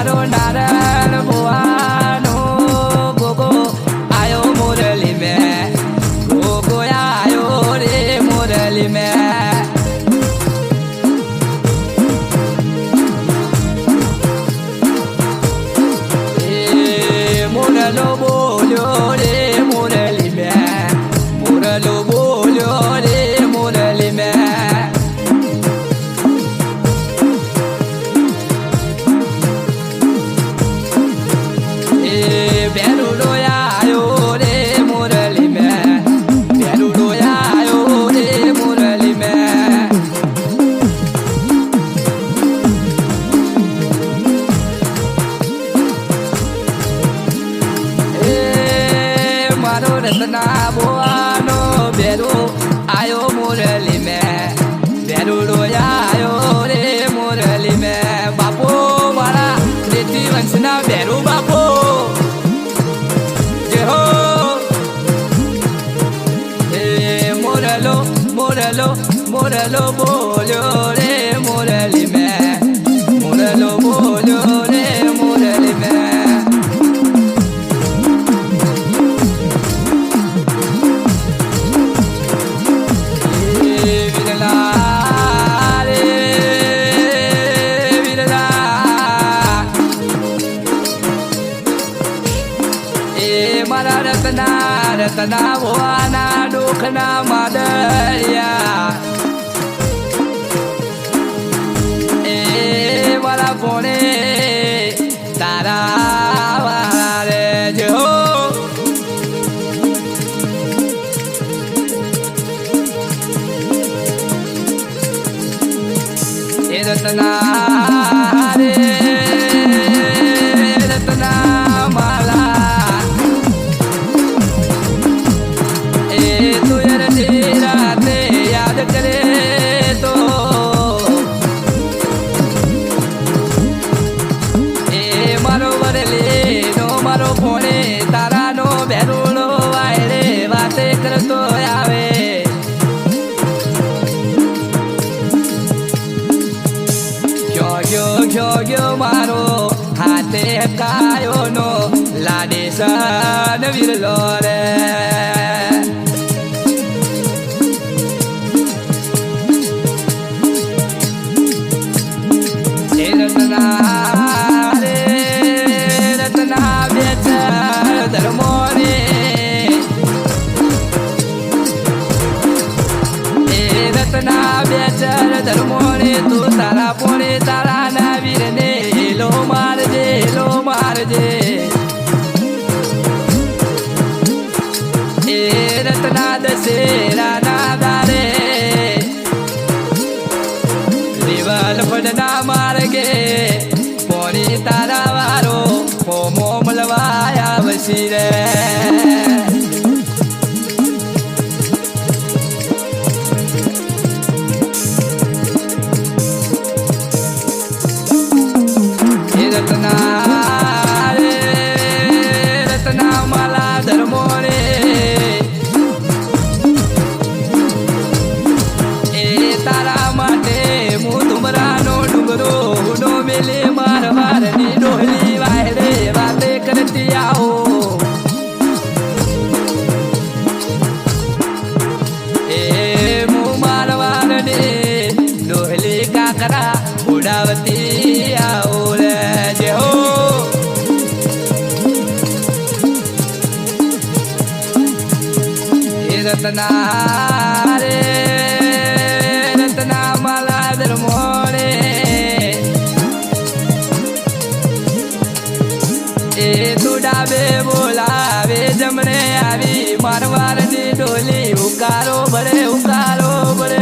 મારો નારણ ભુવાનો ગોગો આયો મોરલી મે. ગોગો આયો રે મોરલી મે. મોરલો બોલ્યો રે મોરલી મે. મોરલો મારો રતના બોવાનો બેરો આયો મુરલી મે. બેરો ડોયાયો રે મુરલી મે. બાપો મારા રેતી વંશના બેરો બાપો જેહો એ મોરલો મોરલો મોરલો બોલ્યો. Adisa, the Lord. ગુલાબે બોલાવે જમણે આવી મારવારની ડોલી ઉકારો ભરે ઉકારો ભરે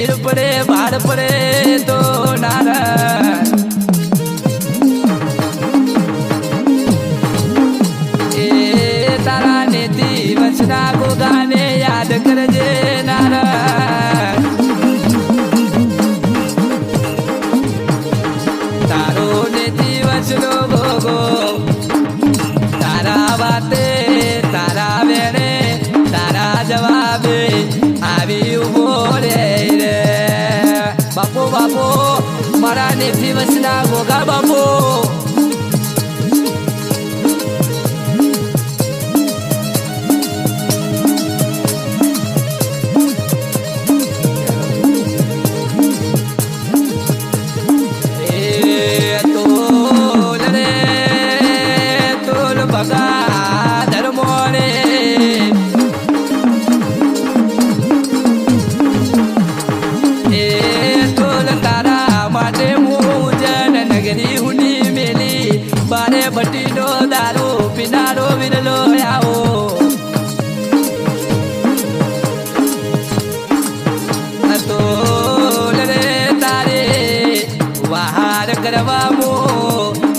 તને પડે ભાડ પડે તો નારા એ તારા ને દિવસના ગોગાને યાદ કરજે નારણ તારો ને દિવસનો ગોગો, તારા વાતે, તારા વેણે, તારા જવાબે આવી ઊભો મારા ને દિવસના ગોગા બાપો એ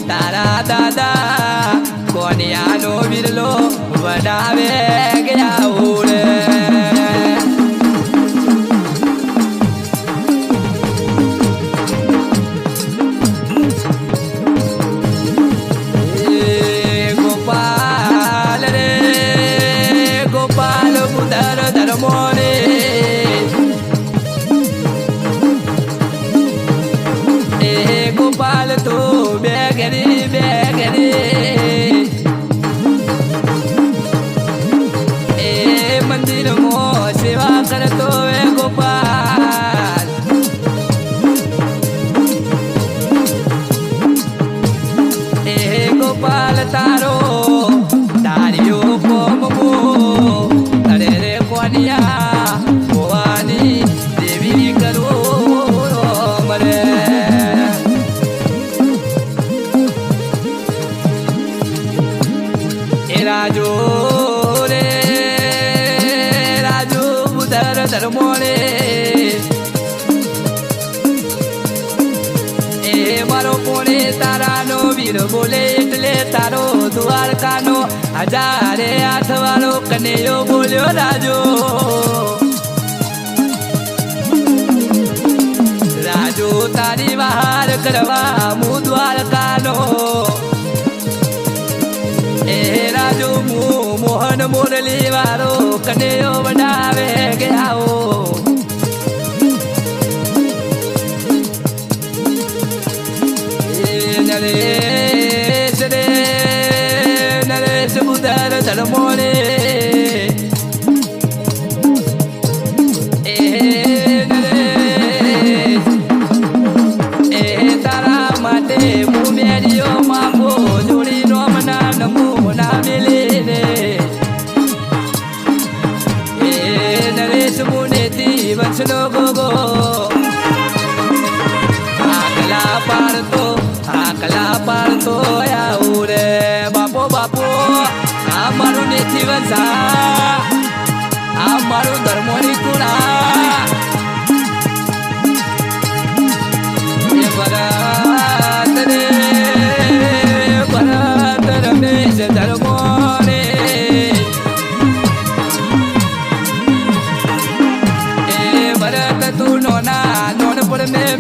તારા દાદા કોનિયાનો બિરલો વડાવે ગયા ઓળે રે હજારે હાથ વાળો કનેયો બોલ્યો, રાજો. રાજો, તારી બહાર કરવા હું દ્વારકાનો. એ રાજો, હું મોહન મોરલી વાળો કનેયો બનાવે ગયાઓ. એ In the morning.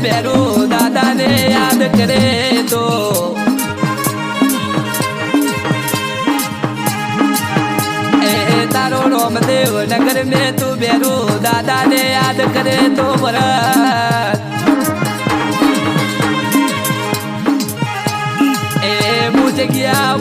બેરો દાદાને યાદ કરે તો. તારો રોમદેવ નગર મેં તું બેરું દાદાને યાદ કરે તો ભરત. એ મુજ ગયા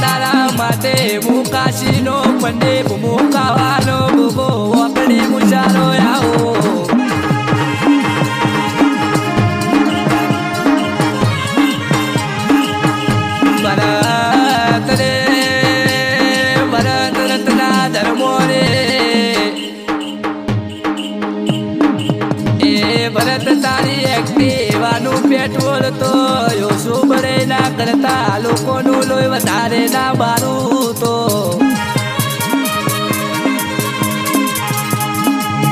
તારા માટે હું કાશીનો પંડે મુકાવા બાવાનું પેટ્રોલ તો ઓછું ભરે ના કરતા લોકોનું લોહી વધારે ના મારું તો.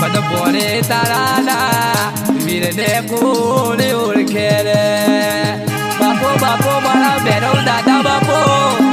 પદ તારા ના વીરને કોણ ઓળખે રે? બાપો બાપો, મારા બેરો દાદા, બાપો.